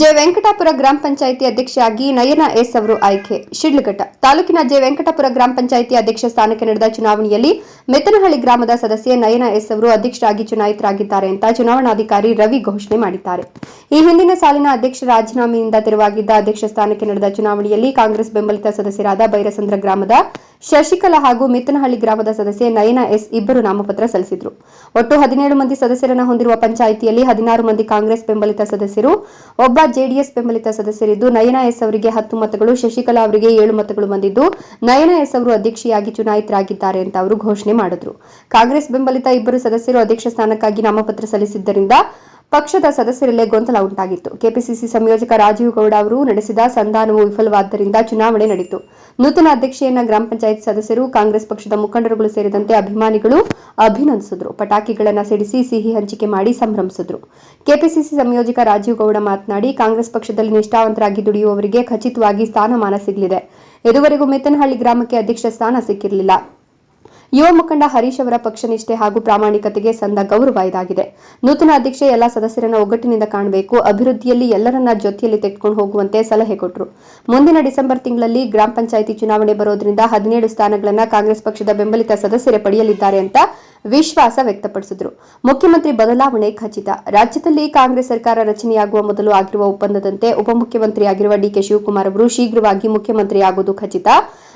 J Venkatapura ಗ್ರಾಮ ಪಂಚಾಯಿತಿ ಅಧ್ಯಕ್ಷೆಯಾಗಿ ನಯನ S ಅವರು ಆಯ್ಕೆ. ಶಿಡ್ಲಘಟ್ಟ ತಾಲೂಕಿನ ಜೆ ವೆಂಕಟಾಪುರ ಗ್ರಾಮ ಪಂಚಾಯಿತಿ ಅಧ್ಯಕ್ಷ ಸ್ಥಾನಕ್ಕೆ ನಡೆದ ಚುನಾವಣೆಯಲ್ಲಿ ಮೆತ್ತನಹಳ್ಳಿ ಗ್ರಾಮದ ಸದಸ್ಯೆ ನಯನ ಎಸ್ ಅವರು ಅಧ್ಯಕ್ಷರಾಗಿ ಚುನಾಯಿತರಾಗಿದ್ದಾರೆ ಅಂತ ಚುನಾವಣಾಧಿಕಾರಿ ರವಿ ಘೋಷಣೆ ಮಾಡಿದ್ದಾರೆ. ಈ ಹಿಂದಿನ ಸಾಲಿನ ಅಧ್ಯಕ್ಷ ರಾಜೀನಾಮೆಯಿಂದ ತೆರವಾಗಿದ್ದ ಅಧ್ಯಕ್ಷ ಸ್ಥಾನಕ್ಕೆ ನಡೆದ ಚುನಾವಣೆಯಲ್ಲಿ ಕಾಂಗ್ರೆಸ್ ಬೆಂಬಲಿತ ಸದಸ್ಯರಾದ ಬೈರಸಂದ್ರ ಗ್ರಾಮದ ಶಶಿಕಲಾ ಹಾಗೂ ಮಿತ್ತನಹಳ್ಳಿ ಗ್ರಾಮದ ಸದಸ್ಯೆ ನಯನ ಎಸ್ ಇಬ್ಬರು ನಾಮಪತ್ರ ಸಲ್ಲಿಸಿದ್ರು. ಒಟ್ಟು ಹದಿನೇಳು ಮಂದಿ ಸದಸ್ಯರನ್ನು ಹೊಂದಿರುವ ಪಂಚಾಯಿತಿಯಲ್ಲಿ ಹದಿನಾರು ಮಂದಿ ಕಾಂಗ್ರೆಸ್ ಬೆಂಬಲಿತ ಸದಸ್ಯರು, ಒಬ್ಬ ಜೆಡಿಎಸ್ ಬೆಂಬಲಿತ ಸದಸ್ಯರಿದ್ದು, ನಯನ ಎಸ್ ಅವರಿಗೆ ಹತ್ತು ಮತಗಳು, ಶಶಿಕಲಾ ಅವರಿಗೆ ಏಳು ಮತಗಳು ಬಂದಿದ್ದು, ನಯನ ಎಸ್ ಅವರು ಅಧ್ಯಕ್ಷೆಯಾಗಿ ಚುನಾಯಿತರಾಗಿದ್ದಾರೆ ಅಂತ ಅವರು ಘೋಷಣೆ ಮಾಡಿದ್ರು. ಕಾಂಗ್ರೆಸ್ ಬೆಂಬಲಿತ ಇಬ್ಬರು ಸದಸ್ಯರು ಅಧ್ಯಕ್ಷ ಸ್ಥಾನಕ್ಕಾಗಿ ನಾಮಪತ್ರ ಸಲ್ಲಿಸಿದ್ದರಿಂದ ಪಕ್ಷದ ಸದಸ್ಯರಲ್ಲೇ ಗೊಂದಲ ಉಂಟಾಗಿತ್ತು. ಕೆಪಿಸಿಸಿ ಸಂಯೋಜಕ ರಾಜೀವ್ ಗೌಡ ಅವರು ನಡೆಸಿದ ಸಂಧಾನವು ವಿಫಲವಾದ್ದರಿಂದ ಚುನಾವಣೆ ನಡೆಯಿತು ನೂತನ ಅಧ್ಯಕ್ಷೆಯನ್ನ ಗ್ರಾಮ ಪಂಚಾಯತ್ ಸದಸ್ಯರು, ಕಾಂಗ್ರೆಸ್ ಪಕ್ಷದ ಮುಖಂಡರುಗಳು ಸೇರಿದಂತೆ ಅಭಿಮಾನಿಗಳು ಅಭಿನಂದಿಸಿದ್ರು. ಪಟಾಕಿಗಳನ್ನು ಸಿಡಿಸಿ ಸಿಹಿ ಹಂಚಿಕೆ ಮಾಡಿ ಸಂಭ್ರಮಿಸಿದ್ರು. ಕೆಪಿಸಿಸಿ ಸಂಯೋಜಕ ರಾಜೀವ್ ಗೌಡ ಮಾತನಾಡಿ, ಕಾಂಗ್ರೆಸ್ ಪಕ್ಷದಲ್ಲಿ ನಿಷ್ಠಾವಂತರಾಗಿ ದುಡಿಯುವವರಿಗೆ ಖಚಿತವಾಗಿ ಸ್ಥಾನಮಾನ ಸಿಗಲಿದೆ. ಇದುವರೆಗೂ ಮೆತ್ತನಹಳ್ಳಿ ಗ್ರಾಮಕ್ಕೆ ಅಧ್ಯಕ್ಷ ಸ್ಥಾನ ಸಿಕ್ಕಿರಲಿಲ್ಲ. ಯುವ ಮುಖಂಡ ಹರೀಶ್ ಅವರ ಪಕ್ಷನಿಷ್ಠೆ ಹಾಗೂ ಪ್ರಾಮಾಣಿಕತೆಗೆ ಸಂದ ಗೌರವ ಇದಾಗಿದೆ. ನೂತನ ಅಧ್ಯಕ್ಷೆ ಎಲ್ಲಾ ಸದಸ್ಯರನ್ನ ಒಗ್ಗಟ್ಟಿನಿಂದ ಕಾಣಬೇಕು, ಅಭಿವೃದ್ಧಿಯಲ್ಲಿ ಎಲ್ಲರನ್ನ ಜೊತೆಯಲ್ಲಿ ತೆಗೆದುಕೊಂಡು ಹೋಗುವಂತೆ ಸಲಹೆ ಕೊಟ್ಟರು ಮುಂದಿನ ಡಿಸೆಂಬರ್ ತಿಂಗಳಲ್ಲಿ ಗ್ರಾಮ ಪಂಚಾಯಿತಿ ಚುನಾವಣೆ ಬರೋದ್ರಿಂದ ಹದಿನೇಳು ಸ್ಥಾನಗಳನ್ನ ಕಾಂಗ್ರೆಸ್ ಪಕ್ಷದ ಬೆಂಬಲಿತ ಸದಸ್ಯರೇ ಪಡೆಯಲಿದ್ದಾರೆ ಅಂತ ವಿಶ್ವಾಸ ವ್ಯಕ್ತಪಡಿಸಿದ್ರು. ಮುಖ್ಯಮಂತ್ರಿ ಬದಲಾವಣೆ ಖಚಿತ. ರಾಜ್ಯದಲ್ಲಿ ಕಾಂಗ್ರೆಸ್ ಸರ್ಕಾರ ರಚನೆಯಾಗುವ ಮೊದಲು ಆಗಿರುವ ಒಪ್ಪಂದದಂತೆ ಉಪಮುಖ್ಯಮಂತ್ರಿಯಾಗಿರುವ ಡಿಕೆ ಶಿವಕುಮಾರ್ ಅವರು ಶೀಘ್ರವಾಗಿ ಮುಖ್ಯಮಂತ್ರಿಯಾಗುವುದು ಖಚಿತ.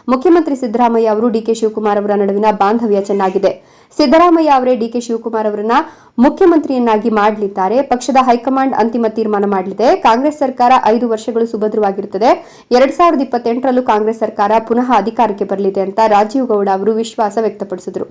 ಮುಖ್ಯಮಂತ್ರಿ ಸಿದ್ದರಾಮಯ್ಯ ಅವರು ಡಿಕೆ ಶಿವಕುಮಾರ್ ಅವರ ನಡುವಿನ ಬಾಂಧವ್ಯ ಚೆನ್ನಾಗಿದೆ. ಸಿದ್ದರಾಮಯ್ಯ ಅವರೇ ಡಿಕೆ ಶಿವಕುಮಾರ್ ಅವರನ್ನ ಮುಖ್ಯಮಂತ್ರಿಯನ್ನಾಗಿ ಮಾಡಲಿದ್ದಾರೆ. ಪಕ್ಷದ ಹೈಕಮಾಂಡ್ ಅಂತಿಮ ತೀರ್ಮಾನ ಮಾಡಲಿದೆ. ಕಾಂಗ್ರೆಸ್ ಸರ್ಕಾರ ಐದು ವರ್ಷಗಳು ಸುಭದ್ರವಾಗಿರುತ್ತದೆ. ಎರಡ್ ಸಾವಿರದ ಇಪ್ಪತ್ತೆಂಟರಲ್ಲೂ ಕಾಂಗ್ರೆಸ್ ಸರ್ಕಾರ ಪುನಃ ಅಧಿಕಾರಕ್ಕೆ ಬರಲಿದೆ ಅಂತ ರಾಜೀವ್ ಗೌಡ ಅವರು ವಿಶ್ವಾಸ ವ್ಯಕ್ತಪಡಿಸಿದರು.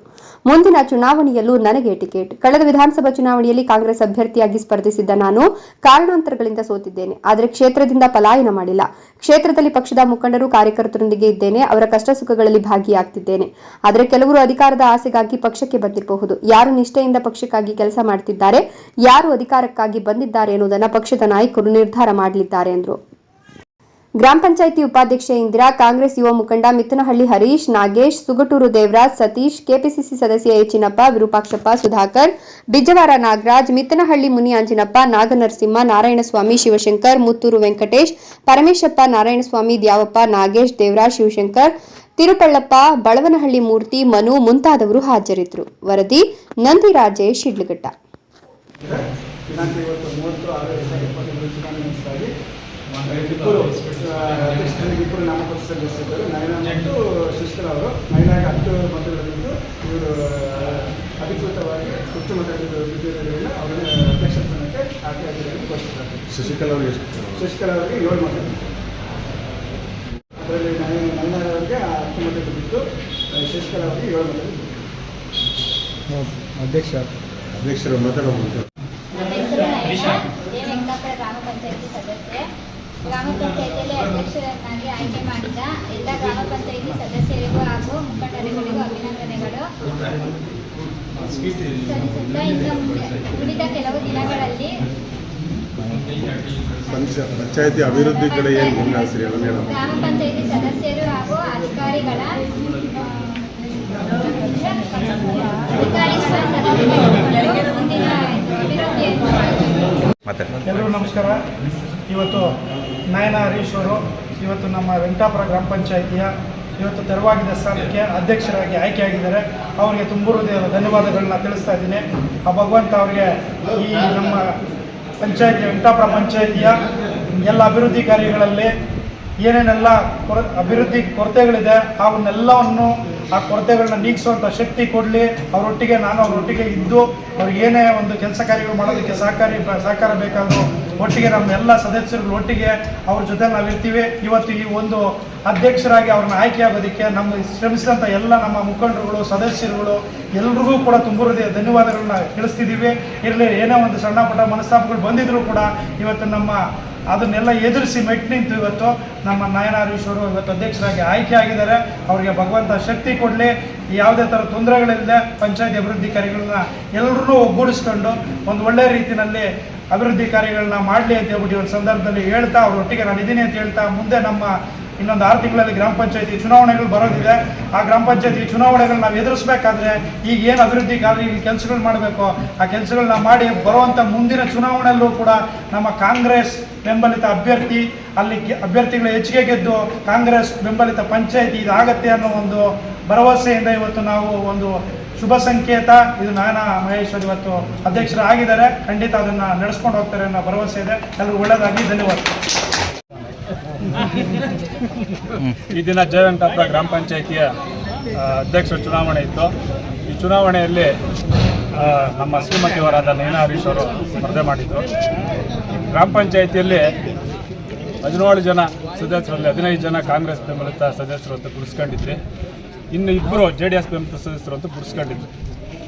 ಮುಂದಿನ ಚುನಾವಣೆಯಲ್ಲೂ ನನಗೆ ಟಿಕೆಟ್. ಕಳೆದ ವಿಧಾನಸಭಾ ಚುನಾವಣೆಯಲ್ಲಿ ಕಾಂಗ್ರೆಸ್ ಅಭ್ಯರ್ಥಿಯಾಗಿ ಸ್ಪರ್ಧಿಸಿದ್ದ ನಾನು ಕಾರಣಾಂತರಗಳಿಂದ ಸೋತಿದ್ದೇನೆ. ಆದರೆ ಕ್ಷೇತ್ರದಿಂದ ಪಲಾಯನ ಮಾಡಿಲ್ಲ. ಕ್ಷೇತ್ರದಲ್ಲಿ ಪಕ್ಷದ ಮುಖಂಡರು, ಕಾರ್ಯಕರ್ತರೊಂದಿಗೆ ಇದ್ದೇನೆ. ಅವರ ಕಷ್ಟ ಸುಖಗಳಲ್ಲಿ ಭಾಗಿಯಾಗ್ತಿದ್ದೇನೆ. ಆದರೆ ಕೆಲವರು ಅಧಿಕಾರದ ಆಸೆಗಾಗಿ ಪಕ್ಷಕ್ಕೆ ಬಂದಿರಬಹುದು. ಯಾರು ನಿಷ್ಠೆಯಿಂದ ಪಕ್ಷಕ್ಕಾಗಿ ಕೆಲಸ ಮಾಡ್ತಿದ್ದಾರೆ. ಯಾರು ಅಧಿಕಾರಕ್ಕಾಗಿ ಬಂದಿದ್ದಾರೆ ಎನ್ನುವುದನ್ನು ಪಕ್ಷದ ನಾಯಕರು ನಿರ್ಧಾರ ಮಾಡಲಿದ್ದಾರೆ ಎಂದರು. ಗ್ರಾಮ ಪಂಚಾಯಿತಿ ಉಪಾಧ್ಯಕ್ಷೆ ಇಂದಿರಾ, ಕಾಂಗ್ರೆಸ್ ಯುವ ಮುಖಂಡ ಮಿತ್ತನಹಳ್ಳಿ ಹರೀಶ್, ನಾಗೇಶ್, ಸುಗಟೂರು ದೇವರಾಜ್, ಸತೀಶ್, ಕೆಪಿಸಿಸಿ ಸದಸ್ಯ ಎಚಿನಪ್ಪ ವಿರೂಪಾಕ್ಷಪ್ಪ, ಸುಧಾಕರ್, ಬಿಜವಾರ ನಾಗರಾಜ್ ಮಿತ್ತನಹಳ್ಳಿ ಮುನಿ ಅಂಜಿನಪ್ಪ ನಾಗನರಸಿಂಹ, ನಾರಾಯಣಸ್ವಾಮಿ, ಶಿವಶಂಕರ್, ಮುತ್ತೂರು ವೆಂಕಟೇಶ್, ಪರಮೇಶಪ್ಪ, ನಾರಾಯಣಸ್ವಾಮಿ, ದ್ಯಾವಪ್ಪ, ನಾಗೇಶ್, ದೇವರಾಜ್, ಶಿವಶಂಕರ್ ತಿರುಪಳ್ಳಪ್ಪ ಬಳವನಹಳ್ಳಿ ಮೂರ್ತಿ ಮನು ಮುಂತಾದವರು ಹಾಜರಿದ್ದರು. ವರದಿ ಶಿಡ್ಲಘಟ್ಟ ಇಬ್ಬರು ಇಬ್ಬರು ನಾಮಪತ್ರ ಸಲ್ಲಿಸಿದ್ದರು ನಯನ ಮತ್ತು ಶಶಿಕಲಾ ಅವರು ಮಹಿಳೆಗೆ ಹತ್ತು ಮತಗಳಿದ್ದು ಇವರು ಅಧಿಕೃತವಾಗಿ ಹೆಚ್ಚು ಮತಗಳು ಬಿದ್ದಿರೋದ್ರಿಂದ ಅವರನ್ನು ಅಧ್ಯಕ್ಷ ಸ್ಥಾನಕ್ಕೆ ಆಯ್ಕೆಯಾಗಿದ್ದಾರೆ ಘೋಷಿಸಿದ್ದಾರೆ ಶಶಿಕಲಾ ಅವರಿಗೆ ಏಳು ಮತ ಅದರಲ್ಲಿ ನನ್ನವರಿಗೆ ಹತ್ತು ಮತಗಳು ಬಿದ್ದು ಶಶಿಕಲಾ ಅವರಿಗೆ ಏಳು ಅಧ್ಯಕ್ಷ ಅಧ್ಯಕ್ಷರು ಮಾತಾಡಬಹುದು ಗ್ರಾಮ ಪಂಚಾಯತಿ ಸದಸ್ಯೆ ಗ್ರಾಮ ಪಂಚಾಯತಿಯಲ್ಲಿ ಅಧ್ಯಕ್ಷರನ್ನಾಗಿ ಆಯ್ಕೆ ಮಾಡಿದ ಎಲ್ಲ ಗ್ರಾಮ ಪಂಚಾಯತಿ ಸದಸ್ಯರಿಗೂ ಹಾಗೂ ಮುಖಂಡರುಗಳಿಗೂ ಅಭಿನಂದನೆಗಳು ಸಲ್ಲಿಸುತ್ತಾ ಇನ್ನು ಉಳಿದ ಕೆಲವು ದಿನಗಳಲ್ಲಿ ಪಂಚ ಪಂಚಾಯತಿ ಅಭಿವೃದ್ಧಿ ಕಡೆ ಏನು ಗಮನ ಹಸಿರಿ ಗ್ರಾಮ ಪಂಚಾಯತಿ ಸದಸ್ಯರು ಹಾಗೂ ಅಧಿಕಾರಿಗಳ ಎಲ್ಲರೂ ನಮಸ್ಕಾರ. ಇವತ್ತು ನಯನ ಹರೀಶ್ ಅವರು ಇವತ್ತು ನಮ್ಮ ವೆಂಕಟಾಪುರ ಗ್ರಾಮ ಪಂಚಾಯಿತಿಯ ಇವತ್ತು ತೆರವಾಗಿದ್ದ ಸ್ಥಾನಕ್ಕೆ ಅಧ್ಯಕ್ಷರಾಗಿ ಆಯ್ಕೆಯಾಗಿದ್ದಾರೆ. ಅವರಿಗೆ ತುಂಬ ಹೃದಯದ ಧನ್ಯವಾದಗಳನ್ನ ತಿಳಿಸ್ತಾ ಇದ್ದೀನಿ. ಆ ಭಗವಂತ ಅವರಿಗೆ ಈ ನಮ್ಮ ಪಂಚಾಯತಿ ವೆಂಕಟಾಪುರ ಪಂಚಾಯಿತಿಯ ಎಲ್ಲ ಅಭಿವೃದ್ಧಿ ಕಾರ್ಯಗಳಲ್ಲಿ ಏನೇನೆಲ್ಲ ಕೊರ ಅಭಿವೃದ್ಧಿ ಕೊರತೆಗಳಿದೆ ಅವನ್ನೆಲ್ಲವನ್ನು ಆ ಕೊರತೆಗಳನ್ನ ನೀಗಿಸುವಂತ ಶಕ್ತಿ ಕೊಡಲಿ. ಅವರೊಟ್ಟಿಗೆ ನಾನು, ಅವರೊಟ್ಟಿಗೆ ಇದ್ದು, ಅವ್ರಿಗೆ ಏನೇ ಒಂದು ಕೆಲಸ ಕಾರ್ಯಗಳು ಮಾಡೋದಕ್ಕೆ ಸಹಕಾರಿ, ಸಹಕಾರ ಬೇಕಾದರೂ ಒಟ್ಟಿಗೆ ನಮ್ಮ ಎಲ್ಲ ಸದಸ್ಯರುಗಳು ಒಟ್ಟಿಗೆ ಅವ್ರ ಜೊತೆ ನಾವು ಇರ್ತೀವಿ ಇವತ್ತು ಈ ಒಂದು ಅಧ್ಯಕ್ಷರಾಗಿ ಅವ್ರನ್ನ ಆಯ್ಕೆ ಆಗೋದಕ್ಕೆ ನಮ್ಮ ಶ್ರಮಿಸಿದಂಥ ಎಲ್ಲ ನಮ್ಮ ಮುಖಂಡರುಗಳು, ಸದಸ್ಯರುಗಳು ಎಲ್ರಿಗೂ ಕೂಡ ತುಂಬ ಹೃದಯ ಧನ್ಯವಾದಗಳನ್ನ ತಿಳಿಸ್ತಿದ್ದೀವಿ. ಇರಲಿ, ಏನೇ ಒಂದು ಸಣ್ಣ ಪುಟ್ಟ ಮನಸ್ತಾಪಗಳು ಬಂದಿದ್ರು ಕೂಡ ಇವತ್ತು ನಮ್ಮ ಅದನ್ನೆಲ್ಲ ಎದುರಿಸಿ ಮೆಟ್ ನಿಂತು ಇವತ್ತು ನಮ್ಮ ನಯನ ಹರೀಶ್ ಅವರು ಇವತ್ತು ಅಧ್ಯಕ್ಷರಾಗಿ ಆಯ್ಕೆ ಆಗಿದ್ದಾರೆ. ಅವರಿಗೆ ಭಗವಂತ ಶಕ್ತಿ ಕೊಡಲಿ. ಯಾವುದೇ ಥರ ತೊಂದರೆಗಳಿಲ್ಲದೆ ಪಂಚಾಯತಿ ಅಭಿವೃದ್ಧಿ ಕಾರ್ಯಗಳನ್ನ ಎಲ್ಲರೂ ಒಗ್ಗೂಡಿಸ್ಕೊಂಡು ಒಂದು ಒಳ್ಳೆಯ ರೀತಿಯಲ್ಲಿ ಅಭಿವೃದ್ಧಿ ಕಾರ್ಯಗಳನ್ನ ಮಾಡಲಿ ಅಂತ ಹೇಳ್ಬಿಟ್ಟು ಒಂದು ಸಂದರ್ಭದಲ್ಲಿ ಹೇಳ್ತಾ ಅವ್ರ ಒಟ್ಟಿಗೆ ನಾನು ಇದ್ದೀನಿ ಅಂತ ಹೇಳ್ತಾ ಮುಂದೆ ನಮ್ಮ ಇನ್ನೊಂದು ಆರು ತಿಂಗಳಲ್ಲಿ ಗ್ರಾಮ ಪಂಚಾಯತಿ ಚುನಾವಣೆಗಳು ಬರೋದಿದೆ. ಆ ಗ್ರಾಮ ಪಂಚಾಯತಿ ಚುನಾವಣೆಗಳು ನಾವು ಎದುರಿಸಬೇಕಾದ್ರೆ ಈಗ ಏನು ಅಭಿವೃದ್ಧಿ ಕಾರ್ಯ ಕೆಲಸಗಳು ಮಾಡಬೇಕು, ಆ ಕೆಲಸಗಳನ್ನ ಮಾಡಿ ಬರುವಂಥ ಮುಂದಿನ ಚುನಾವಣೆಯಲ್ಲೂ ಕೂಡ ನಮ್ಮ ಕಾಂಗ್ರೆಸ್ ಬೆಂಬಲಿತ ಅಭ್ಯರ್ಥಿ, ಅಲ್ಲಿ ಅಭ್ಯರ್ಥಿಗಳು ಹೆಚ್ಚಿಗೆ ಗೆದ್ದು ಕಾಂಗ್ರೆಸ್ ಬೆಂಬಲಿತ ಪಂಚಾಯತಿ ಇದಾಗತ್ತೆ ಅನ್ನೋ ಒಂದು ಭರವಸೆಯಿಂದ ಇವತ್ತು ನಾವು ಒಂದು ಶುಭ ಸಂಕೇತ. ಇದು ನಾನಾ ಮಹೇಶ್ವರ್ ಇವತ್ತು ಅಧ್ಯಕ್ಷರು ಆಗಿದ್ದಾರೆ ಖಂಡಿತ ಅದನ್ನು ನಡೆಸ್ಕೊಂಡು ಹೋಗ್ತಾರೆ ಅನ್ನೋ ಭರವಸೆ ಇದೆ. ಎಲ್ಲರೂ ಒಳ್ಳೆಯದಾಗಿ ಧನ್ಯವಾದ. ಈ ದಿನ ಜಯವಂತಪ್ಪ ಗ್ರಾಮ ಪಂಚಾಯಿತಿಯ ಅಧ್ಯಕ್ಷರ ಚುನಾವಣೆ ಇತ್ತು. ಈ ಚುನಾವಣೆಯಲ್ಲಿ ನಮ್ಮ ಶ್ರೀಮತಿಯವರಾದ ನಯನಾ ಹರೀಶ್ ಅವರು ಸ್ಪರ್ಧೆ ಮಾಡಿದ್ರು. ಗ್ರಾಮ ಪಂಚಾಯಿತಿಯಲ್ಲಿ ಹದಿನೇಳು ಜನ ಸದಸ್ಯರಲ್ಲಿ, ಹದಿನೈದು ಜನ ಕಾಂಗ್ರೆಸ್ ಬೆಂಬಲಿತ ಸದಸ್ಯರು ಅಂತ ಗುರುಸ್ಕೊಂಡಿದ್ರಿ. ಇನ್ನು ಇಬ್ಬರು ಜೆ ಡಿ ಎಸ್ ಬೆಂಬಲಿತ ಸದಸ್ಯರು ಅಂತ ಗುರುಸ್ಕೊಂಡಿದ್ರು.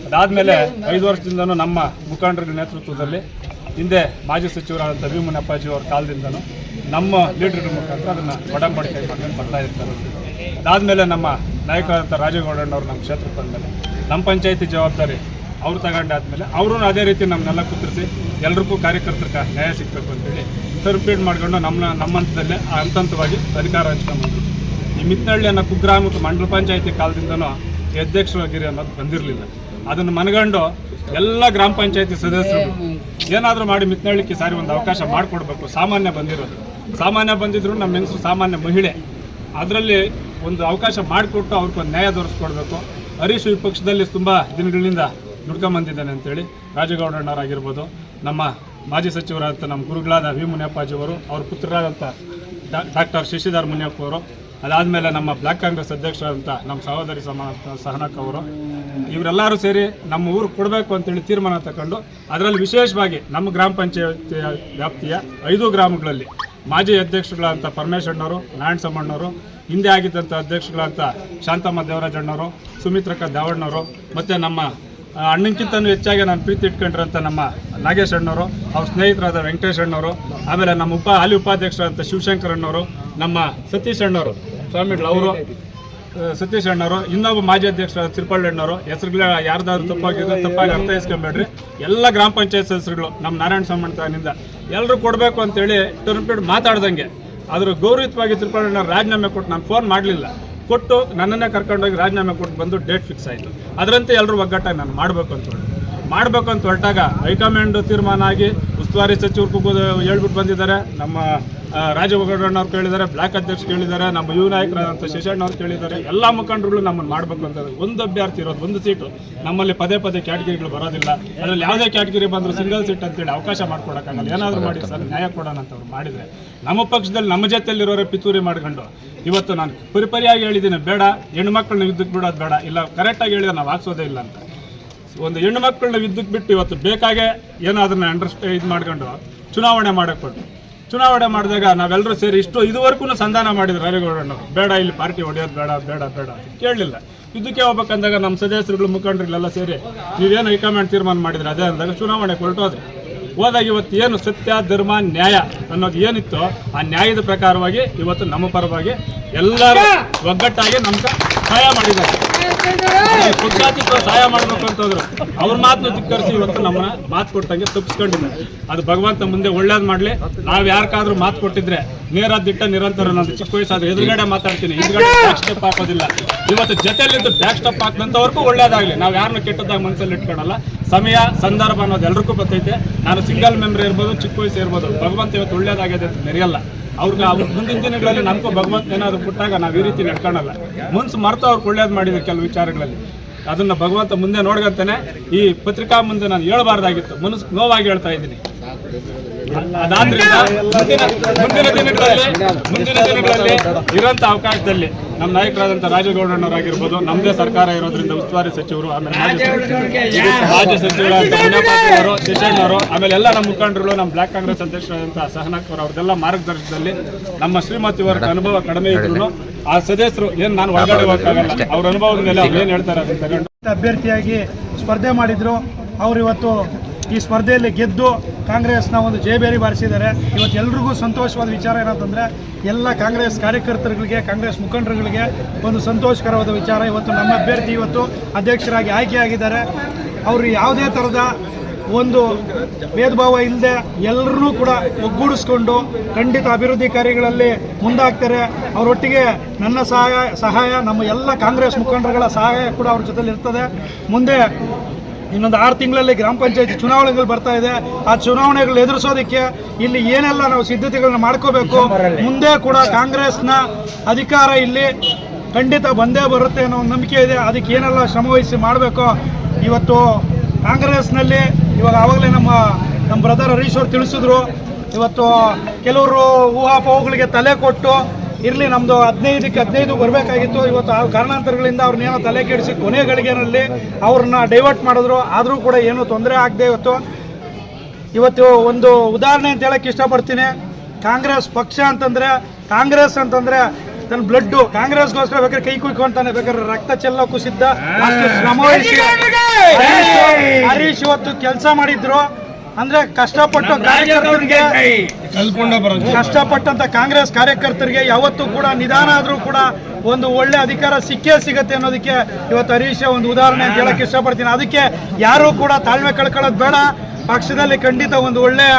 ಅದಾದಮೇಲೆ ಐದು ವರ್ಷದಿಂದನೂ ನಮ್ಮ ಮುಖಂಡರ ನೇತೃತ್ವದಲ್ಲಿ ಹಿಂದೆ ಮಾಜಿ ಸಚಿವರಾದಂಥ ವಿ ಮುನಪ್ಪಾಜಿ ಅವ್ರ ಕಾಲದಿಂದನೂ ನಮ್ಮ ಲೀಡರ್ ಮುಖಾಂತರ ಅದನ್ನು ಒಡಂಬಡಿಕೆ ಮಾಡ್ಕೊಂಡು ಬರ್ತಾ ಇರ್ತಾರೆ. ಅದಾದಮೇಲೆ ನಮ್ಮ ನಾಯಕರಾದಂಥ ರಾಜೇಗೌಡಣ್ಣವ್ರು ನಮ್ಮ ಕ್ಷೇತ್ರಕ್ಕೆ ಬಂದಮೇಲೆ. ನಮ್ಮ ಪಂಚಾಯಿತಿ ಜವಾಬ್ದಾರಿ ಅವ್ರು ತಗೊಂಡಾದ್ಮೇಲೆ ಅವರು ಅದೇ ರೀತಿ ನಮ್ಮನ್ನೆಲ್ಲ ಕುತ್ತರಿಸಿ ಎಲ್ರಿಗೂ ಕಾರ್ಯಕರ್ತರ ನ್ಯಾಯ ಸಿಗಬೇಕು ಅಂತೇಳಿ ಸರ್ಪೀಟ್ ಮಾಡ್ಕೊಂಡು ನಮ್ಮ ನಮ್ಮ ಹಂತದಲ್ಲೇ ಹಂತ ಹಂತವಾಗಿ ಅಧಿಕಾರ ಹಂಚ್ಕೊಂಡ್ಬಂದರು. ಈ ಮಿತ್ನಹಳ್ಳಿ ಅನ್ನೋ ಕುಗ್ರಾಮಕ್ಕೆ ಮಂಡಲ ಪಂಚಾಯತಿ ಕಾಲದಿಂದನೂ ಅಧ್ಯಕ್ಷರಾಗಿರಿ ಅನ್ನೋದು ಬಂದಿರಲಿಲ್ಲ. ಅದನ್ನು ಮನಗಂಡು ಎಲ್ಲ ಗ್ರಾಮ ಪಂಚಾಯತಿ ಸದಸ್ಯರು ಏನಾದರೂ ಮಾಡಿ ಮಿತ್ನಹಳ್ಳಿಗೆ ಸಾರಿ ಒಂದು ಅವಕಾಶ ಮಾಡಿಕೊಡ್ಬೇಕು. ಸಾಮಾನ್ಯ ಬಂದಿರೋದು. ಸಾಮಾನ್ಯ ಬಂದಿದ್ರು ನಮ್ಮ ಹೆಂಗಸರು ಸಾಮಾನ್ಯ ಮಹಿಳೆ. ಅದರಲ್ಲಿ ಒಂದು ಅವಕಾಶ ಮಾಡಿಕೊಟ್ಟು ಅವ್ರಿಗೊಂದು ನ್ಯಾಯ ದೊರಕಿಸ್ಕೊಡ್ಬೇಕು ಹರೀಶ್ ವಿಪಕ್ಷದಲ್ಲಿ ಪಕ್ಷದಲ್ಲಿ ತುಂಬ ದಿನಗಳಿಂದ ನುಡ್ಕೊಂಬಂದಿದ್ದಾನೆ ಅಂತೇಳಿ ರಾಜಗೌಡಣ್ಣವರಾಗಿರ್ಬೋದು ನಮ್ಮ ಮಾಜಿ ಸಚಿವರಾದಂಥ ನಮ್ಮ ಗುರುಗಳಾದ ವಿ ಮುನಿಯಪ್ಪಾಜಿಯವರು, ಅವ್ರ ಪುತ್ರರಾದಂಥ ಡಾಕ್ಟರ್ ಶಶಿಧರ್ ಮುನಿಯಪ್ಪ ಅವರು ಅದಾದಮೇಲೆ ನಮ್ಮ ಬ್ಲಾಕ್ ಕಾಂಗ್ರೆಸ್ ಅಧ್ಯಕ್ಷರಾದಂಥ ನಮ್ಮ ಸಹೋದರಿ ಸಮ, ಸಹನಕ್ ಅವರು, ಇವರೆಲ್ಲರೂ ಸೇರಿ ನಮ್ಮ ಊರು ಕೊಡಬೇಕು ಅಂತೇಳಿ ತೀರ್ಮಾನ ತಗೊಂಡು ಅದರಲ್ಲಿ ವಿಶೇಷವಾಗಿ ನಮ್ಮ ಗ್ರಾಮ ಪಂಚಾಯತಿಯ ವ್ಯಾಪ್ತಿಯ ಐದು ಗ್ರಾಮಗಳಲ್ಲಿ ಮಾಜಿ ಅಧ್ಯಕ್ಷಗಳಾದಂಥ ಪರಮೇಶ್ವಣ್ಣವರು ನಾರಾಯಣ ಸಮ್ಮಣ್ಣವರು ಹಿಂದೆ ಆಗಿದ್ದಂಥ ಅಧ್ಯಕ್ಷಗಳಾದಂಥ ಶಾಂತಮ್ಮ ದೇವರಾಜಣ್ಣವರು ಸುಮಿತ್ರಕ್ಕ ದಾವಣ್ಣವರು ಮತ್ತು ನಮ್ಮ ಅಣ್ಣಕ್ಕಿಂತನೂ ಹೆಚ್ಚಾಗಿ ನಾನು ಪ್ರೀತಿ ಇಟ್ಕೊಂಡಿರೋಂಥ ನಮ್ಮ ನಾಗೇಶ್ ಅಣ್ಣವರು, ಅವ್ರ ಸ್ನೇಹಿತರಾದ ವೆಂಕಟೇಶ್ ಅಣ್ಣವರು, ಆಮೇಲೆ ನಮ್ಮ ಉಪ ಹಾಲಿ ಉಪಾಧ್ಯಕ್ಷರಾದಂಥ ಶಿವಶಂಕರ್ ಅಣ್ಣವರು, ನಮ್ಮ ಸತೀಶ್ ಅಣ್ಣವರು ಸ್ವಾಮಿಗಳು ಅವರು ಸತೀಶ್ ಅಣ್ಣವರು, ಇನ್ನೊಬ್ಬ ಮಾಜಿ ಅಧ್ಯಕ್ಷರಾದ ತಿರುಪಳ್ಳಣ್ಣವರು ಹೆಸರುಗಳ ಯಾರ್ದಾದ್ರು ತಪ್ಪಾಗಿದ್ರೆ ತಪ್ಪಾಗಿ ಅರ್ಥೈಸ್ಕೊಂಬೇಡ್ರಿ. ಎಲ್ಲ ಗ್ರಾಮ ಪಂಚಾಯತ್ ಸದಸ್ಯರುಗಳು, ನಮ್ಮ ನಾರಾಯಣ ಸಾಮಂತನಿಂದ ಎಲ್ಲರೂ ಕೊಡಬೇಕು ಅಂತೇಳಿ ಟರ್ಪಿಡ್ ಮಾತಾಡ್ದಂಗೆ. ಆದರೂ ಗೌರವಿತವಾಗಿ ತಿರುಪಳ್ಳಣ್ಣ ರಾಜೀನಾಮೆ ಕೊಟ್ಟು ನಾನು ಫೋನ್ ಮಾಡಲಿಲ್ಲ. ಕೊಟ್ಟು ನನ್ನನ್ನೇ ಕರ್ಕೊಂಡೋಗಿ ರಾಜೀನಾಮೆ ಕೊಟ್ಟು ಬಂದು ಡೇಟ್ ಫಿಕ್ಸ್ ಆಯಿತು. ಅದರಂತೆ ಎಲ್ಲರೂ ಒಗ್ಗಟ್ಟಾಗಿ ನಾನು ಮಾಡಬೇಕು ಅಂತ ಹೊರಟು. ಮಾಡಬೇಕು ಅಂತ ಹೊರಟಾಗ ಹೈಕಮಾಂಡ್ ತೀರ್ಮಾನ ಆಗಿ ಉಸ್ತುವಾರಿ ಸಚಿವರು ಹೇಳ್ಬಿಟ್ಟು ಬಂದಿದ್ದಾರೆ. ನಮ್ಮ ರಾಜಗೌಡಣ್ಣವ್ರು ಕೇಳಿದ್ದಾರೆ, ಬ್ಲಾಕ್ ಅಧ್ಯಕ್ಷ ಕೇಳಿದ್ದಾರೆ, ನಮ್ಮ ಯುವ ನಾಯಕರಾದಂಥ ಶಶಣ್ಣವ್ರು ಕೇಳಿದ್ದಾರೆ, ಎಲ್ಲ ಮುಖಂಡರುಗಳು ನಮ್ಮನ್ನು ಮಾಡಬೇಕು ಅಂತ ಒಂದು ಅಭ್ಯರ್ಥಿ ಇರೋದು, ಒಂದು ಸೀಟು. ನಮ್ಮಲ್ಲಿ ಪದೇ ಪದೇ ಕ್ಯಾಟಗಿರಿಗಳು ಬರೋದಿಲ್ಲ. ಅದರಲ್ಲಿ ಯಾವುದೇ ಕ್ಯಾಟಗರಿ ಬಂದರೂ ಸಿಂಗಲ್ ಸೀಟ್ ಅಂತೇಳಿ ಅವಕಾಶ ಮಾಡ್ಕೊಡೋಕ್ಕಾಗಲ್ಲ. ಏನಾದರೂ ಮಾಡಿ ಸರ್, ನ್ಯಾಯ ಕೊಡೋಣ ಅಂತ ಅವ್ರು ಮಾಡಿದರೆ. ನಮ್ಮ ಪಕ್ಷದಲ್ಲಿ ನಮ್ಮ ಜೊತೆಯಲ್ಲಿರೋರೇ ಪಿತೂರಿ ಮಾಡ್ಕೊಂಡು, ಇವತ್ತು ನಾನು ಪರಿಪರಿಯಾಗಿ ಹೇಳಿದ್ದೀನಿ, ಬೇಡ ಹೆಣ್ಮಕ್ಳನ್ನ ಯುದ್ಧಕ್ಕೆ ಬಿಡೋದು ಬೇಡ, ಇಲ್ಲ, ಕರೆಕ್ಟಾಗಿ ಹೇಳಿದ್ರೆ ನಾವು ಹಾಕ್ಸೋದೇ ಇಲ್ಲ ಅಂತ. ಒಂದು ಹೆಣ್ಣು ಮಕ್ಕಳನ್ನ ವಿದ್ಯುತ್ ಬಿಟ್ಟು ಇವತ್ತು ಬೇಕಾಗೆ ಏನೋ ಅದನ್ನ ಇದು ಮಾಡ್ಕೊಂಡು ಚುನಾವಣೆ ಮಾಡಕ್ಕೆ ಕೊಟ್ಟು. ಚುನಾವಣೆ ಮಾಡಿದಾಗ ನಾವೆಲ್ಲರೂ ಸೇರಿ ಇಷ್ಟು ಇದುವರೆಗೂ ಸಂಧಾನ ಮಾಡಿದ್ರು ಹರಿಗೌಡಣ್ಣ ಬೇಡ, ಇಲ್ಲಿ ಪಾರ್ಟಿ ಹೊಡೆಯೋದು ಬೇಡ ಬೇಡ ಬೇಡ ಕೇಳಲಿಲ್ಲ. ಇದಕ್ಕೆ ಹೋಗ್ಬೇಕಂದಾಗ ನಮ್ಮ ಸದಸ್ಯರುಗಳು ಮುಖಂಡರುಗಳೆಲ್ಲ ಸೇರಿ ನೀವೇನು ಹೈಕಮಾಂಡ್ ತೀರ್ಮಾನ ಮಾಡಿದ್ರೆ? ಅದೇ ಅಂದಾಗ ಚುನಾವಣೆ ಕೊರಟೋದ್ರಿ ಹೋದಾಗ ಇವತ್ತು ಏನು ಸತ್ಯ, ಧರ್ಮ, ನ್ಯಾಯ ಅನ್ನೋದು ಏನಿತ್ತು ಆ ನ್ಯಾಯದ ಪ್ರಕಾರವಾಗಿ ಇವತ್ತು ನಮ್ಮ ಪರವಾಗಿ ಎಲ್ಲರೂ ಒಗ್ಗಟ್ಟಾಗಿ ನಮ್ಗೆ ಸಹಾಯ ಮಾಡಿದ್ದಾರೆ. ಪಕ್ಷಾತೀತ ಸಹಾಯ ಮಾಡಬೇಕು ಅಂತ ಹೋದ್ರು. ಅವ್ರ ಮಾತನ್ನ ಧಿಕ್ಕರಿಸಿ ಇವತ್ತು ನಮ್ಮನ್ನ ಮಾತು ಕೊಟ್ಟಂಗೆ ತಪ್ಪಿಸ್ಕೊಂಡಿದ್ದಾರೆ. ಅದು ಭಗವಂತ ಮುಂದೆ ಒಳ್ಳೇದು ಮಾಡಲಿ. ನಾವು ಯಾರಕ್ಕಾದ್ರೂ ಮಾತು ಕೊಟ್ಟಿದ್ರೆ ನೇರ ದಿಟ್ಟ ನಿರಂತರ ನಾನು ಚಿಕ್ಕ ವಯಸ್ಸಾದ್ರೆ ಎದುರುಗಡೆ ಮಾತಾಡ್ತೀನಿ. ಹಿಂದ್ಗಡೆ ಬ್ಯಾಕ್ ಸ್ಟೆಪ್ ಹಾಕೋದಿಲ್ಲ. ಇವತ್ತು ಜೊತೆಯಲ್ಲಿದ್ದು ಬ್ಯಾಕ್ ಸ್ಟೆಪ್ ಹಾಕಿದಂಥವ್ರಿಗೂ ಒಳ್ಳೇದಾಗಲಿ. ನಾವು ಯಾರನ್ನ ಕೆಟ್ಟದಾಗ ಮನಸ್ಸಲ್ಲಿ ಇಟ್ಕೊಳಲ್ಲ. ಸಮಯ ಸಂದರ್ಭ ಅನ್ನೋದು ಎಲ್ರಿಗೂ ಗೊತ್ತೈತೆ. ನಾನು ಸಿಂಗಲ್ ಮೆಂಬರ್ ಇರ್ಬೋದು ಚಿಕ್ಕ ವಯಸ್ಸು ಇರ್ಬೋದು. ಭಗವಂತ ಇವತ್ತು ಒಳ್ಳೇದಾಗಿದೆ ಅಂತ ಮೆರೆಯಲ್ಲ ಅವ್ರಿಗೆ ಅವ್ರ ಮುಂದಿನ ದಿನಗಳಲ್ಲಿ ನಮಗೂ ಭಗವಂತ ಏನಾದ್ರು ಕೊಟ್ಟಾಗ ನಾವು ಈ ರೀತಿ ನಡ್ಕೊಳಲ್ಲ. ಮುನ್ಸು ಮರೆತು ಅವ್ರು ಒಳ್ಳೇದು ಮಾಡಿದ್ರು ಕೆಲವು ವಿಚಾರಗಳಲ್ಲಿ. ಅದನ್ನು ಭಗವಂತ ಮುಂದೆ ನೋಡ್ಕಂತಾನೆ ಈ ಪತ್ರಿಕಾ ಮುಂದೆ ನಾನು ಹೇಳಬಾರ್ದಾಗಿತ್ತು. ಮನಸ್ಸು ನೋವಾಗಿ ಹೇಳ್ತಾ ಇದ್ದೀನಿ. ಅದಾದ್ರಿಂದ ಮುಂದಿನ ಮುಂದಿನ ದಿನಗಳಲ್ಲಿ ಮುಂದಿನ ದಿನಗಳಲ್ಲಿ ಇರೋಂಥ ಅವಕಾಶದಲ್ಲಿ ನಮ್ಮ ನಾಯಕರಾದಂಥ ರಾಜಗೌಡಣ್ಣವರಾಗಿರ್ಬೋದು ನಮ್ಮದೇ ಸರ್ಕಾರ ಇರೋದ್ರಿಂದ ಉಸ್ತುವಾರಿ ಸಚಿವರು ಆಮೇಲೆ ರಾಜ್ಯ ಸಚಿವರಾದಂಥ ಅವರು ಶಶಣ್ಣವರು ಆಮೇಲೆ ಎಲ್ಲ ನಮ್ಮ ಮುಖಂಡರು ನಮ್ಮ ಬ್ಲಾಕ್ ಕಾಂಗ್ರೆಸ್ ಅಧ್ಯಕ್ಷರಾದಂಥ ಸಹನಾಕ್ ಅವರು ಅವ್ರದ್ದೆಲ್ಲ ಮಾರ್ಗದರ್ಶನದಲ್ಲಿ ನಮ್ಮ ಶ್ರೀಮತಿ ಅವರ ಅನುಭವ ಕಡಿಮೆ ಇದ್ರು ಆ ಸದಸ್ಯರು ಏನು ನಾನು ಒಳಗಡೆ ಹೋಗಕ್ಕಾಗಲ್ಲ ಅವ್ರ ಅನುಭವದ ಮೇಲೆ ಅವ್ರು ಏನು ಹೇಳ್ತಾರೆ ಅಂತ ತಗೊಂಡು ಅಭ್ಯರ್ಥಿಯಾಗಿ ಸ್ಪರ್ಧೆ ಮಾಡಿದ್ರು. ಅವರು ಇವತ್ತು ಈ ಸ್ಪರ್ಧೆಯಲ್ಲಿ ಗೆದ್ದು ಕಾಂಗ್ರೆಸ್ನ ಒಂದು ಜಯಬೇರಿ ಬಾರಿಸಿದ್ದಾರೆ. ಇವತ್ತು ಎಲ್ರಿಗೂ ಸಂತೋಷವಾದ ವಿಚಾರ ಏನಂತಂದರೆ, ಎಲ್ಲ ಕಾಂಗ್ರೆಸ್ ಕಾರ್ಯಕರ್ತರುಗಳಿಗೆ, ಕಾಂಗ್ರೆಸ್ ಮುಖಂಡರುಗಳಿಗೆ ಒಂದು ಸಂತೋಷಕರವಾದ ವಿಚಾರ. ಇವತ್ತು ನಮ್ಮ ಅಭ್ಯರ್ಥಿ ಇವತ್ತು ಅಧ್ಯಕ್ಷರಾಗಿ ಆಯ್ಕೆಯಾಗಿದ್ದಾರೆ. ಅವರು ಯಾವುದೇ ಥರದ ಒಂದು ಭೇದ ಭಾವ ಇಲ್ಲದೆ ಎಲ್ಲರೂ ಕೂಡ ಒಗ್ಗೂಡಿಸ್ಕೊಂಡು ಖಂಡಿತ ಅಭಿವೃದ್ಧಿ ಕಾರ್ಯಗಳಲ್ಲಿ ಮುಂದಾಗ್ತಾರೆ. ಅವರೊಟ್ಟಿಗೆ ನನ್ನ ಸಹಾಯ ಸಹಾಯ, ನಮ್ಮ ಎಲ್ಲ ಕಾಂಗ್ರೆಸ್ ಮುಖಂಡರುಗಳ ಸಹಾಯ ಕೂಡ ಅವ್ರ ಜೊತೆಲಿ ಇರ್ತದೆ. ಮುಂದೆ ಇನ್ನೊಂದು ಆರು ತಿಂಗಳಲ್ಲಿ ಗ್ರಾಮ ಪಂಚಾಯತಿ ಚುನಾವಣೆಗಳು ಬರ್ತಾ ಇದೆ. ಆ ಚುನಾವಣೆಗಳು ಎದುರಿಸೋದಕ್ಕೆ ಇಲ್ಲಿ ಏನೆಲ್ಲ ನಾವು ಸಿದ್ಧತೆಗಳನ್ನ ಮಾಡ್ಕೋಬೇಕು? ಮುಂದೆ ಕೂಡ ಕಾಂಗ್ರೆಸ್ನ ಅಧಿಕಾರ ಇಲ್ಲಿ ಖಂಡಿತ ಬಂದೇ ಬರುತ್ತೆ ಅನ್ನೋ ಒಂದು ನಂಬಿಕೆ ಇದೆ. ಅದಕ್ಕೆ ಏನೆಲ್ಲ ಶ್ರಮವಹಿಸಿ ಮಾಡಬೇಕು? ಇವತ್ತು ಕಾಂಗ್ರೆಸ್ನಲ್ಲಿ ಇವಾಗ ಆವಾಗಲೇ ನಮ್ಮ ನಮ್ಮ ಬ್ರದರ್ ಹರೀಶ್ ಅವರು ತಿಳಿಸಿದ್ರು. ಇವತ್ತು ಕೆಲವರು ಊಹಾಪೋಹಗಳಿಗೆ ತಲೆ ಕೊಟ್ಟು ಇರಲಿ ನಮ್ಮದು ಹದಿನೈದಕ್ಕೆ ಹದಿನೈದು ಬರಬೇಕಾಗಿತ್ತು. ಇವತ್ತು ಆ ಕಾರಣಾಂತರಗಳಿಂದ ಅವ್ರನ್ನೇನೋ ತಲೆ ಕೆಡಿಸಿ ಕೊನೆ ಗಳಿಗೆನಲ್ಲಿ ಅವ್ರನ್ನ ಡೈವರ್ಟ್ ಮಾಡಿದ್ರು. ಆದರೂ ಕೂಡ ಏನೂ ತೊಂದರೆ ಆಗದೆ ಇವತ್ತು ಇವತ್ತು ಒಂದು ಉದಾಹರಣೆ ಅಂತ ಹೇಳಕ್ಕೆ ಇಷ್ಟಪಡ್ತೀನಿ. ಕಾಂಗ್ರೆಸ್ ಪಕ್ಷ ಅಂತಂದರೆ ಕಾಂಗ್ರೆಸ್ ಅಂತಂದರೆ ತನ್ನ ಬ್ಲಡ್ಡು ಕಾಂಗ್ರೆಸ್ಗೋಸ್ಕರ ಬೇಕಾದ್ರೆ ಕೈ ಕುಯ್ಕೊಂತಾನೆ ಬೇಕಾದ್ರೆ ರಕ್ತ ಚೆಲ್ಲ ಕುಸಿದ್ದ ಅಷ್ಟು ಶ್ರಮವಹಿಸಿ ಹರೀಶ್ ಇವತ್ತು ಕೆಲಸ ಮಾಡಿದ್ರು. ಅಂದ್ರೆ ಕಷ್ಟಪಟ್ಟು ಕಾರ್ಯಕರ್ತರಿಗೆ ಕಷ್ಟಪಟ್ಟಂತ ಕಾಂಗ್ರೆಸ್ ಕಾರ್ಯಕರ್ತರಿಗೆ ಯಾವತ್ತೂ ಕೂಡ ನಿಧಾನ ಆದ್ರೂ ಕೂಡ ಒಂದು ಒಳ್ಳೆ ಅಧಿಕಾರ ಸಿಕ್ಕೇ ಸಿಗತ್ತೆ ಅನ್ನೋದಕ್ಕೆ ಇವತ್ತು ಹರೀಶ್ ಒಂದು ಉದಾಹರಣೆ ಅಂತ ಹೇಳಕ್ ಇಷ್ಟಪಡ್ತೀನಿ. ಅದಕ್ಕೆ ಯಾರು ಕೂಡ ತಾಳ್ಮೆ ಕಳ್ಕೊಳ್ಳೋದು ಬೇಡ. ಪಕ್ಷದಲ್ಲಿ ಖಂಡಿತ ಒಂದು ಒಳ್ಳೆಯ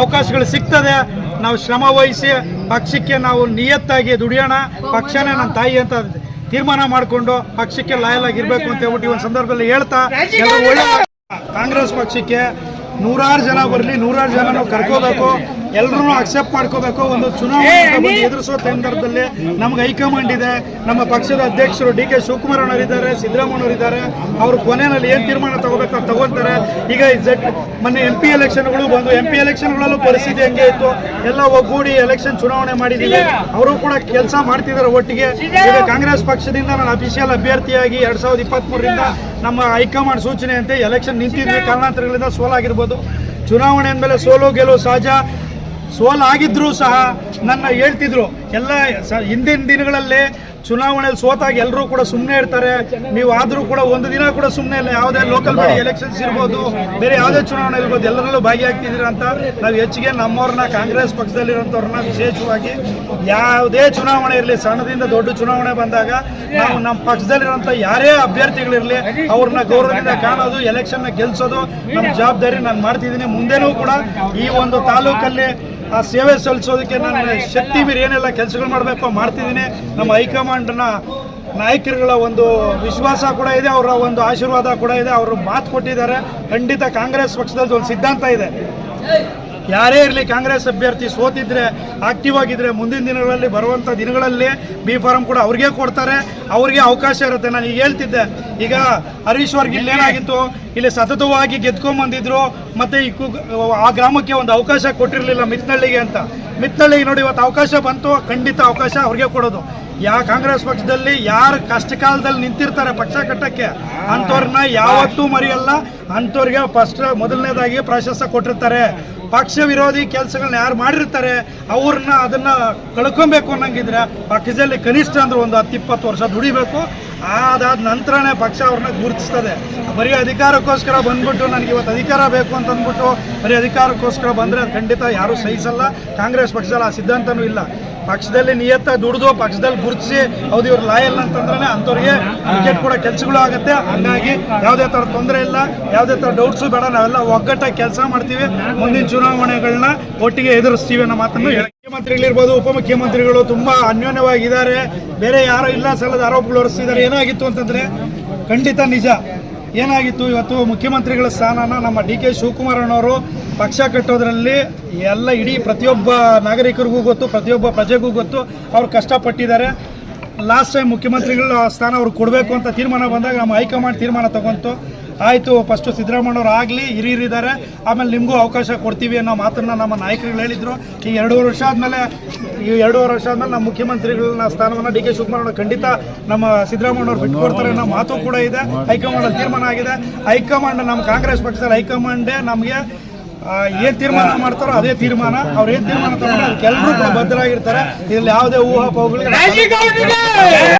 ಅವಕಾಶಗಳು ಸಿಗ್ತದೆ. ನಾವು ಶ್ರಮ ವಹಿಸಿ ಪಕ್ಷಕ್ಕೆ ನಾವು ನಿಯತ್ತಾಗಿ ದುಡಿಯೋಣ. ಪಕ್ಷನೇ ನನ್ನ ತಾಯಿ ಅಂತ ತೀರ್ಮಾನ ಮಾಡಿಕೊಂಡು ಪಕ್ಷಕ್ಕೆ ಲಾಯಲ್ ಆಗಿರ್ಬೇಕು ಅಂತ ಹೇಳ್ಬಿಟ್ಟು ಈ ಒಂದು ಸಂದರ್ಭದಲ್ಲಿ ಹೇಳ್ತಾ ಒಳ್ಳೆ ಕಾಂಗ್ರೆಸ್ ಪಕ್ಷಕ್ಕೆ ನೂರಾರು ಜನ ಬರಲಿ ನೂರಾರು ಜನ ನಾವು ಕರ್ಕೋಬೇಕು. ಎಲ್ಲರೂ ಅಕ್ಸೆಪ್ಟ್ ಮಾಡ್ಕೋಬೇಕು. ಒಂದು ಚುನಾವಣೆ ಎದುರಿಸೋ ಸಂದರ್ಭದಲ್ಲಿ ನಮ್ಗೆ ಹೈಕಮಾಂಡ್ ಇದೆ. ನಮ್ಮ ಪಕ್ಷದ ಅಧ್ಯಕ್ಷರು ಡಿ ಕೆ ಶಿವಕುಮಾರ್ ಅವರಿದ್ದಾರೆ ಸಿದ್ದರಾಮಯ್ಯ ಇದ್ದಾರೆ. ಅವರು ಕೊನೆಯಲ್ಲಿ ಏನು ತೀರ್ಮಾನ ತಗೋಬೇಕು ಅಂತ ತಗೊಂತಾರೆ. ಈಗ ಜೆಡ್ ಮೊನ್ನೆ ಎಂ ಪಿ ಎಲೆಕ್ಷನ್ಗಳು ಬಂದು ಎಂ ಪಿ ಎಲೆಕ್ಷನ್ಗಳಲ್ಲೂ ಪರಿಸ್ಥಿತಿ ಹೆಂಗೆ ಇತ್ತು. ಎಲ್ಲ ಒಗ್ಗೂಡಿ ಎಲೆಕ್ಷನ್ ಚುನಾವಣೆ ಮಾಡಿದ್ದೀವಿ. ಅವರು ಕೂಡ ಕೆಲಸ ಮಾಡ್ತಿದ್ದಾರೆ ಒಟ್ಟಿಗೆ. ಈಗ ಕಾಂಗ್ರೆಸ್ ಪಕ್ಷದಿಂದ ನಾನು ಅಫಿಷಿಯಲ್ ಅಭ್ಯರ್ಥಿಯಾಗಿ ಎರಡ್ ಸಾವಿರದ ಇಪ್ಪತ್ತ್ಮೂರರಿಂದ ನಮ್ಮ ಹೈಕಮಾಂಡ್ ಸೂಚನೆಯಂತೆ ಎಲೆಕ್ಷನ್ ನಿಂತಿದ್ವಿ. ಕಾರಣಾಂತರಗಳಿಂದ ಸೋಲಾಗಿರ್ಬೋದು. ಚುನಾವಣೆ ಅಂದಮೇಲೆ ಸೋಲು ಗೆಲುವು ಸಹಜ. ಸೋಲಾಗಿದ್ರೂ ಸಹ ನನ್ನ ಹೇಳ್ತಿದ್ರು, ಎಲ್ಲ ಹಿಂದಿನ ದಿನಗಳಲ್ಲಿ ಚುನಾವಣೆಯಲ್ಲಿ ಸೋತಾಗ ಎಲ್ಲರೂ ಕೂಡ ಸುಮ್ಮನೆ ಇರ್ತಾರೆ. ನೀವು ಆದರೂ ಕೂಡ ಒಂದು ದಿನ ಕೂಡ ಸುಮ್ಮನೆ ಇಲ್ಲ. ಯಾವುದೇ ಲೋಕಲ್ ಬಾಡಿ ಎಲೆಕ್ಷನ್ಸ್ ಇರ್ಬೋದು, ಬೇರೆ ಯಾವುದೇ ಚುನಾವಣೆ ಇರ್ಬೋದು, ಎಲ್ಲರಲ್ಲೂ ಭಾಗಿಯಾಗ್ತಿದ್ದೀರಾ ಅಂತ ನಾವು ಹೆಚ್ಚಿಗೆ ನಮ್ಮವ್ರನ್ನ ಕಾಂಗ್ರೆಸ್ ಪಕ್ಷದಲ್ಲಿರೋಂಥವ್ರನ್ನ ವಿಶೇಷವಾಗಿ ಯಾವುದೇ ಚುನಾವಣೆ ಇರಲಿ, ಸಣ್ಣದಿಂದ ದೊಡ್ಡ ಚುನಾವಣೆ ಬಂದಾಗ ನಾವು ನಮ್ಮ ಪಕ್ಷದಲ್ಲಿರೋಂಥ ಯಾರೇ ಅಭ್ಯರ್ಥಿಗಳಿರಲಿ, ಅವ್ರನ್ನ ಗೌರವದಿಂದ ಕಾಣೋದು ಎಲೆಕ್ಷನ್ನ ಗೆಲ್ಸೋದು ನಮ್ಮ ಜವಾಬ್ದಾರಿ ನಾನು ಮಾಡ್ತಿದ್ದೀನಿ. ಮುಂದೆನೂ ಕೂಡ ಈ ಒಂದು ತಾಲೂಕಲ್ಲಿ ಆ ಸೇವೆ ಸಲ್ಲಿಸೋದಕ್ಕೆ ನನ್ನ ಶಕ್ತಿ ಮೀರಿ ಏನೆಲ್ಲ ಕೆಲಸಗಳು ಮಾಡಬೇಕು ಮಾಡ್ತಿದ್ದೀನಿ. ನಮ್ಮ ಹೈಕಮಾಂಡ್ನ ನಾಯಕರುಗಳ ಒಂದು ವಿಶ್ವಾಸ ಕೂಡ ಇದೆ, ಅವರ ಒಂದು ಆಶೀರ್ವಾದ ಕೂಡ ಇದೆ, ಅವರು ಮಾತು ಕೊಟ್ಟಿದ್ದಾರೆ. ಖಂಡಿತ ಕಾಂಗ್ರೆಸ್ ಪಕ್ಷದಲ್ಲಿ ಒಂದು ಸಿದ್ಧಾಂತ ಇದೆ. ಯಾರೇ ಇರಲಿ ಕಾಂಗ್ರೆಸ್ ಅಭ್ಯರ್ಥಿ ಸೋತಿದ್ರೆ ಆಕ್ಟಿವ್ ಆಗಿದ್ರೆ ಮುಂದಿನ ದಿನಗಳಲ್ಲಿ ಬರುವಂಥ ದಿನಗಳಲ್ಲಿ ಬಿ ಫಾರಂ ಕೂಡ ಅವ್ರಿಗೆ ಕೊಡ್ತಾರೆ, ಅವ್ರಿಗೆ ಅವಕಾಶ ಇರುತ್ತೆ. ನಾನು ಈಗ ಹೇಳ್ತಿದ್ದೆ, ಈಗ ಹರೀಶ್ ವರ್ಗ ಇಲ್ಲೇನಾಗಿತ್ತು ಇಲ್ಲಿ ಸತತವಾಗಿ ಗೆದ್ಕೊಂಬಂದಿದ್ರು, ಮತ್ತೆ ಆ ಗ್ರಾಮಕ್ಕೆ ಒಂದು ಅವಕಾಶ ಕೊಟ್ಟಿರಲಿಲ್ಲ ಮಿತ್ನಳ್ಳಿಗೆ ಅಂತ. ಮಿತ್ನಳ್ಳಿಗೆ ನೋಡಿ, ಇವತ್ತು ಅವಕಾಶ ಬಂತು, ಖಂಡಿತ ಅವಕಾಶ ಅವ್ರಿಗೆ ಕೊಡೋದು. ಯಾ ಕಾಂಗ್ರೆಸ್ ಪಕ್ಷದಲ್ಲಿ ಯಾರು ಕಷ್ಟ ಕಾಲದಲ್ಲಿ ನಿಂತಿರ್ತಾರೆ ಪಕ್ಷ ಕಟ್ಟಕ್ಕೆ, ಅಂಥವ್ರನ್ನ ಯಾವತ್ತೂ ಮರೆಯಲ್ಲ. ಅಂಥವ್ರಿಗೆ ಫಸ್ಟ್, ಮೊದಲನೇದಾಗಿ ಪ್ರಾಶಸ್ತ್ಯ ಕೊಟ್ಟಿರ್ತಾರೆ. ಪಕ್ಷ ವಿರೋಧಿ ಕೆಲಸಗಳನ್ನ ಯಾರು ಮಾಡಿರ್ತಾರೆ, ಅವ್ರನ್ನ ಅದನ್ನ ಕಳ್ಕೊಬೇಕು ಅನ್ನಂಗಿದ್ರೆ ಪಕ್ಷದಲ್ಲಿ ಕನಿಷ್ಠ ಅಂದ್ರೆ ಒಂದು ಹತ್ತು ಇಪ್ಪತ್ತು ವರ್ಷ ದುಡಿಬೇಕು. ಅದಾದ ನಂತರನೇ ಪಕ್ಷ ಅವ್ರನ್ನ ಗುರುತಿಸ್ತದೆ. ಬರೀ ಅಧಿಕಾರಕ್ಕೋಸ್ಕರ ಬಂದ್ಬಿಟ್ಟು ನನಗೆ ಇವತ್ತು ಅಧಿಕಾರ ಬೇಕು ಅಂತ ಅಂದ್ಬಿಟ್ಟು ಬರೀ ಅಧಿಕಾರಕ್ಕೋಸ್ಕರ ಬಂದರೆ ಖಂಡಿತ ಯಾರೂ ಸಹಿಸಲ್ಲ. ಕಾಂಗ್ರೆಸ್ ಪಕ್ಷದಲ್ಲಿ ಆ ಸಿದ್ಧಾಂತನೂ ಇಲ್ಲ. ಪಕ್ಷದಲ್ಲಿ ನಿಯತ್ತ ದುಡಿದು ಪಕ್ಷದಲ್ಲಿ ಗುರುತಿಸಿ, ಹೌದು, ಇವ್ರು ಲಾಯಲ್ ಅಂತಂದ್ರೆ ಅಂಥವ್ರಿಗೆ ಟಿಕೆಟ್ ಕೂಡ ಕೆಲಸಗಳು ಆಗುತ್ತೆ. ಹಂಗಾಗಿ ಯಾವುದೇ ಥರ ತೊಂದರೆ ಇಲ್ಲ, ಯಾವುದೇ ಥರ ಡೌಟ್ಸು ಬೇಡ, ನಾವೆಲ್ಲ ಒಗ್ಗಟ್ಟಾಗಿ ಕೆಲಸ ಮಾಡ್ತೀವಿ. ಮುಂದಿನ ಚುನಾವಣೆಗಳನ್ನ ಒಟ್ಟಿಗೆ ಎದುರಿಸ್ತೀವಿ ಅನ್ನೋ ಮಾತನ್ನು ಹೇಳಿ. ಮುಖ್ಯಮಂತ್ರಿಗಳಿರ್ಬೋದು, ಉಪಮುಖ್ಯಮಂತ್ರಿಗಳು ತುಂಬಾ ಅನ್ಯೋನ್ಯವಾಗಿದ್ದಾರೆ. ಬೇರೆ ಯಾರೋ ಇಲ್ಲ, ಸಲ್ಲದ ಆರೋಪಗಳು ಹೊರಿಸಿದ್ದಾರೆ ಏನಾಗಿತ್ತು ಅಂತಂದ್ರೆ ಖಂಡಿತ ನಿಜ. ಏನಾಗಿತ್ತು? ಇವತ್ತು ಮುಖ್ಯಮಂತ್ರಿಗಳ ಸ್ಥಾನನ ನಮ್ಮ ಡಿ ಕೆ ಶಿವಕುಮಾರ್ ಅಣ್ಣವರು ಪಕ್ಷ ಕಟ್ಟೋದ್ರಲ್ಲಿ ಎಲ್ಲ ಇಡೀ ಪ್ರತಿಯೊಬ್ಬ ನಾಗರಿಕರಿಗೂ ಗೊತ್ತು, ಪ್ರತಿಯೊಬ್ಬ ಪ್ರಜೆಗೂ ಗೊತ್ತು. ಅವ್ರು ಕಷ್ಟಪಟ್ಟಿದ್ದಾರೆ. ಲಾಸ್ಟ್ ಟೈಮ್ ಮುಖ್ಯಮಂತ್ರಿಗಳ ಸ್ಥಾನ ಅವ್ರಿಗೆ ಕೊಡಬೇಕು ಅಂತ ತೀರ್ಮಾನ ಬಂದಾಗ ನಮ್ಮ ಹೈಕಮಾಂಡ್ ತೀರ್ಮಾನ ತಗೊಂತು. ಆಯಿತು ಫಸ್ಟು ಸಿದ್ದರಾಮಯ್ಯವ್ರು ಆಗಲಿ, ಹಿರಿಯರಿದ್ದಾರೆ, ಆಮೇಲೆ ನಿಮಗೂ ಅವಕಾಶ ಕೊಡ್ತೀವಿ ಅನ್ನೋ ಮಾತನ್ನು ನಮ್ಮ ನಾಯಕರುಗಳು ಹೇಳಿದರು. ಈ ಎರಡೂವರೆ ವರ್ಷ ಆದಮೇಲೆ, ಈ ಎರಡೂವರೆ ವರ್ಷ ಆದಮೇಲೆ ನಮ್ಮ ಮುಖ್ಯಮಂತ್ರಿಗಳನ್ನ ಸ್ಥಾನವನ್ನು ಡಿ ಕೆ ಶಿವಕುಮಾರ್ ಖಂಡಿತ ನಮ್ಮ ಸಿದ್ದರಾಮಯ್ಯವ್ರು ಬಿಟ್ಕೊಡ್ತಾರೆ ಅನ್ನೋ ಮಾತು ಕೂಡ ಇದೆ. ಹೈಕಮಾಂಡ್ ತೀರ್ಮಾನ ಆಗಿದೆ. ಹೈಕಮಾಂಡ್, ನಮ್ಮ ಕಾಂಗ್ರೆಸ್ ಪಕ್ಷದಲ್ಲಿ ಹೈಕಮಾಂಡೇ ನಮಗೆ ಏನು ತೀರ್ಮಾನ ಮಾಡ್ತಾರೋ ಅದೇ ತೀರ್ಮಾನ. ಅವ್ರು ಏನು ತೀರ್ಮಾನ ತಗೊಂಡ್ರೆ ಕೆಲವರು ಕೂಡ ಬದ್ಧರಾಗಿರ್ತಾರೆ. ಇಲ್ಲಿ ಯಾವುದೇ ಊಹಾಪೋಹಗಳಿಗೆ